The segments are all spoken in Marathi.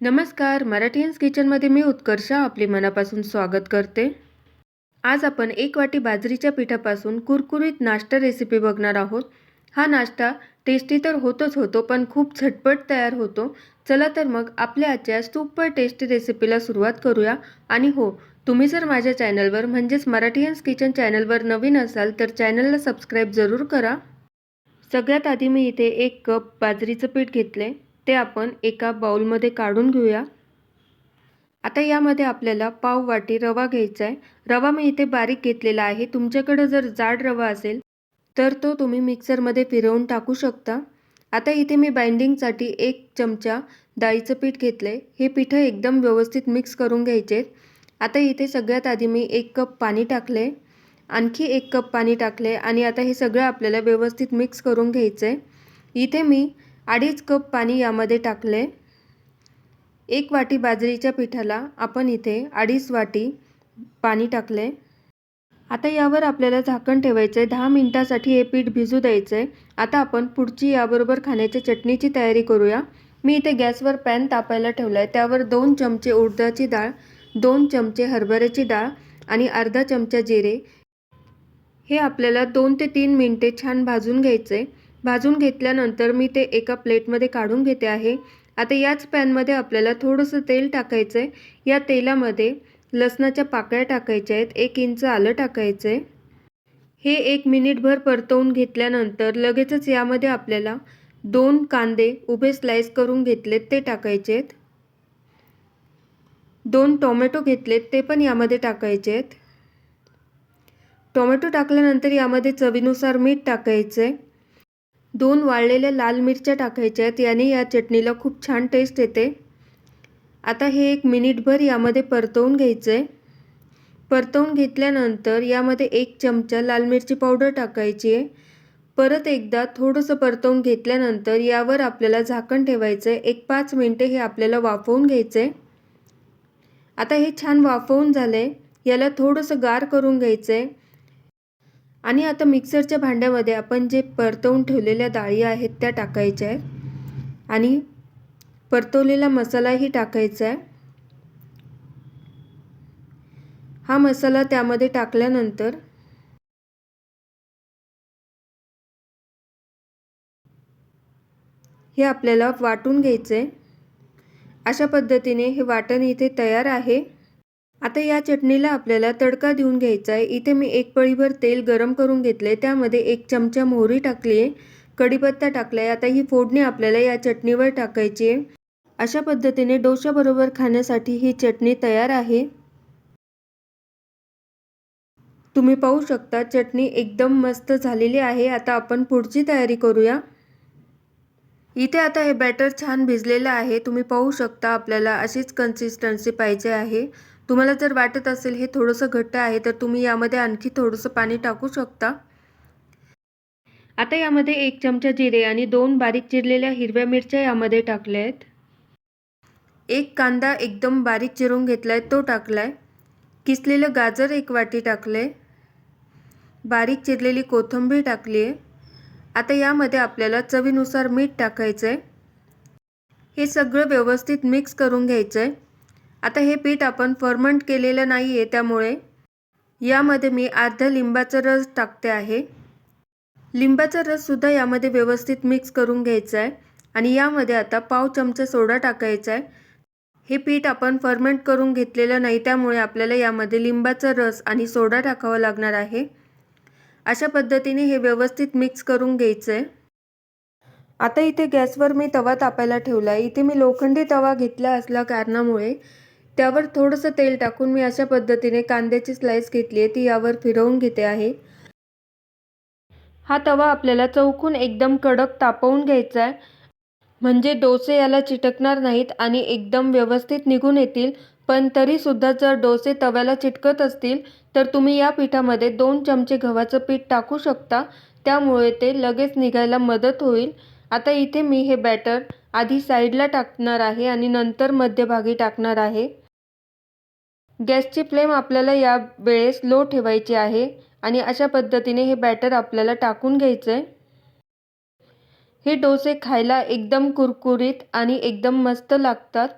नमस्कार. मराठीयन्स किचनमध्ये मी उत्कर्षा आपले मनापासून स्वागत करते. आज आपण एक वाटी बाजरीच्या पिठापासून कुरकुरीत नाश्ता रेसिपी बघणार आहोत. हा नाश्ता टेस्टी तर होतोच होतो पण खूप झटपट तयार होतो. चला तर मग आपल्या आजच्या सुपर टेस्टी रेसिपीला सुरुवात करूया. आणि हो तुम्ही जर माझ्या चॅनलवर म्हणजेच मराठीयन्स किचन चॅनलवर नवीन असाल तर चॅनलला सबस्क्राईब जरूर करा. सगळ्यात आधी मी इथे एक कप बाजरीचं पीठ घेतले ते आपण एका बाउलमध्ये काढून घेऊया. आता यामध्ये आपल्याला पाव वाटी रवा घ्यायचा आहे रवा मी इथे बारीक घेतलेला आहे. तुमच्याकडं जर जाड रवा असेल तर तो तुम्ही मिक्सरमध्ये फिरवून टाकू शकता. आता इथे मी बाइंडिंगसाठी एक चमचा डाळीचं पीठ घेतलं आहे हे पिठं एकदम व्यवस्थित मिक्स करून घ्यायचे आता इथे सगळ्यात आधी मी एक कप पाणी टाकले आणखी एक कप पाणी टाकले आणि आता हे सगळं आपल्याला व्यवस्थित मिक्स करून घ्यायचं आहे इथे मी अडीच कप पाणी यामध्ये टाकले. एक वाटी बाजरीच्या पिठाला आपण इथे अडीच वाटी पाणी टाकले. आता यावर आपल्याला झाकण ठेवायचं. आहे दहा मिनटासाठी हे पीठ भिजू द्यायचं. आहे आता आपण पुढची याबरोबर खाण्याच्या चटणीची तयारी करूया. मी इथे गॅसवर पॅन तापायला ठेवला आहे त्यावर दोन चमचे उडदाची डाळ दोन चमचे हरभऱ्याची डाळ आणि अर्धा चमचा जिरे. हे आपल्याला दोन ते तीन मिनटे छान भाजून घ्यायचं. आहे भाजून घेतल्यानंतर मी ते एका प्लेटमध्ये काढून घेते आहे. आता याच पॅनमध्ये आपल्याला थोडंसं तेल टाकायचं आहे या तेलामध्ये लसणाच्या पाकळ्या टाकायच्या आहेत. एक इंच आलं टाकायचं आहे हे एक मिनिटभर परतवून घेतल्यानंतर लगेचच यामध्ये आपल्याला दोन कांदे उभे स्लाइस करून घेतलेत ते टाकायचे आहेत. दोन टोमॅटो घेतलेत ते पण यामध्ये टाकायचे आहेत. टोमॅटो टाकल्यानंतर यामध्ये चवीनुसार मीठ टाकायचं आहे दोन वाळलेल्या लाल मिरच्या टाकायच्या आहेत. याने या चटणीला खूप छान टेस्ट येते. आता हे एक मिनिटभर यामध्ये परतवून घ्यायचं आहे परतवून घेतल्यानंतर यामध्ये एक चमचा लाल मिरची पावडर टाकायची आहे. परत एकदा थोडंसं परतवून घेतल्यानंतर यावर आपल्याला झाकण ठेवायचं आहे एक पाच मिनटे हे आपल्याला वाफवून घ्यायचं आहे आता हे छान वाफवून झालं आहे याला थोडंसं गार करून घ्यायचं आहे आणि आता मिक्सरच्या भांड्यामध्ये आपण जे परतवून ठेवलेल्या डाळी आहेत त्या टाकायच्या आहेत आणि परतवलेला मसालाही टाकायचा आहे. हा मसाला त्यामध्ये टाकल्यानंतर हे आपल्याला वाटून घ्यायचं आहे. अशा पद्धतीने हे वाटण इथे तयार आहे. आता या चटणीला आपल्याला तडका देऊन घ्यायचा आहे इथे मी एक पळीभर तेल गरम करून घेतले त्यामध्ये एक चमचा मोहरी टाकली आहे कढीपत्ता टाकला आहे आता ही फोडणी आपल्याला या चटणीवर टाकायची आहे अशा पद्धतीने डोशाबरोबर खाण्यासाठी ही चटणी तयार आहे. तुम्ही पाहू शकता चटणी एकदम मस्त झालेली आहे. आता आपण पुढची तयारी करूया. इथे आता हे बॅटर छान भिजलेलं आहे. तुम्ही पाहू शकता आपल्याला अशीच कन्सिस्टन्सी पाहिजे आहे. तुम्हाला जर वाटत असेल हे थोडंसं घट्ट आहे तर तुम्ही यामध्ये आणखी थोडंसं पाणी टाकू शकता. आता यामध्ये एक चमचा जिरे आणि दोन बारीक चिरलेल्या हिरव्या मिरच्या यामध्ये टाकल्या आहेत. एक कांदा एकदम बारीक चिरून घेतला आहे तो टाकला आहे किसलेलं गाजर एक वाटी टाकलं आहे बारीक चिरलेली कोथिंबीर टाकली आहे. आता यामध्ये आपल्याला चवीनुसार मीठ टाकायचं आहे हे सगळं व्यवस्थित मिक्स करून घ्यायचं आहे आता हे पीठ आपण फर्मंट केलेलं नाही आहे त्यामुळे यामध्ये मी अर्धा लिंबाचा रस टाकते आहे. लिंबाचा रससुद्धा यामध्ये व्यवस्थित मिक्स करून घ्यायचा आहे आणि यामध्ये आता पाव चमचा सोडा टाकायचा आहे हे पीठ आपण फर्मेंट करून घेतलेलं नाही त्यामुळे आपल्याला यामध्ये लिंबाचा रस आणि सोडा टाकावा लागणार आहे. अशा पद्धतीने हे व्यवस्थित मिक्स करून घ्यायचं आहे आता इथे गॅसवर मी तवा तापायला ठेवला आहे इथे मी लोखंडी तवा घेतला असल्या कारणामुळे त्यावर थोडंसं तेल टाकून मी अशा पद्धतीने कांद्याची स्लाईस घेतली आहे. ती यावर फिरवून घेते आहे. हा तवा आपल्याला चौकून एकदम कडक तापवून घ्यायचा आहे. म्हणजे डोसे याला चिटकणार नाहीत आणि एकदम व्यवस्थित निघून येतील. पण तरीसुद्धा जर डोसे तव्याला चिटकत असतील तर तुम्ही या पिठामध्ये दोन चमचे गव्हाचं पीठ टाकू शकता. त्यामुळे ते लगेच निघायला मदत होईल. आता इथे मी हे बॅटर आधी साईडला टाकणार आहे आणि नंतर मध्यभागी टाकणार आहे. गॅसची फ्लेम आपल्याला या वेळेस लो ठेवायची आहे आणि अशा पद्धतीने हे बॅटर आपल्याला टाकून घ्यायचं आहे हे डोसे खायला एकदम कुरकुरीत आणि एकदम मस्त लागतात.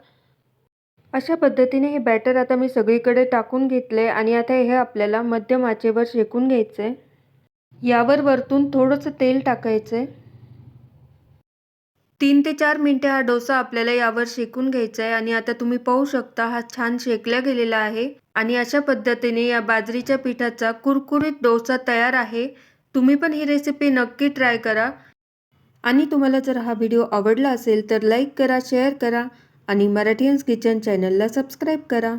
अशा पद्धतीने हे बॅटर आता मी सगळीकडे टाकून घेतले आणि आता हे आपल्याला मध्यम आचेवर शेकून घ्यायचं आहे यावर वरतून थोडंसं तेल टाकायचं आहे तीन ते चार मिनटे हा डोसा आपल्याला यावर शेकून घ्यायचा आहे आणि आता तुम्ही पाहू शकता हा छान शेकला गेलेला आहे. आणि अशा पद्धतीने या बाजरीच्या पिठाचा कुरकुरीत डोसा तयार आहे. तुम्ही पण ही रेसिपी नक्की ट्राय करा. आणि तुम्हाला जर हा व्हिडिओ आवडला असेल तर लाईक करा शेअर करा आणि मराठीयन्स किचन चॅनलला सबस्क्राईब करा.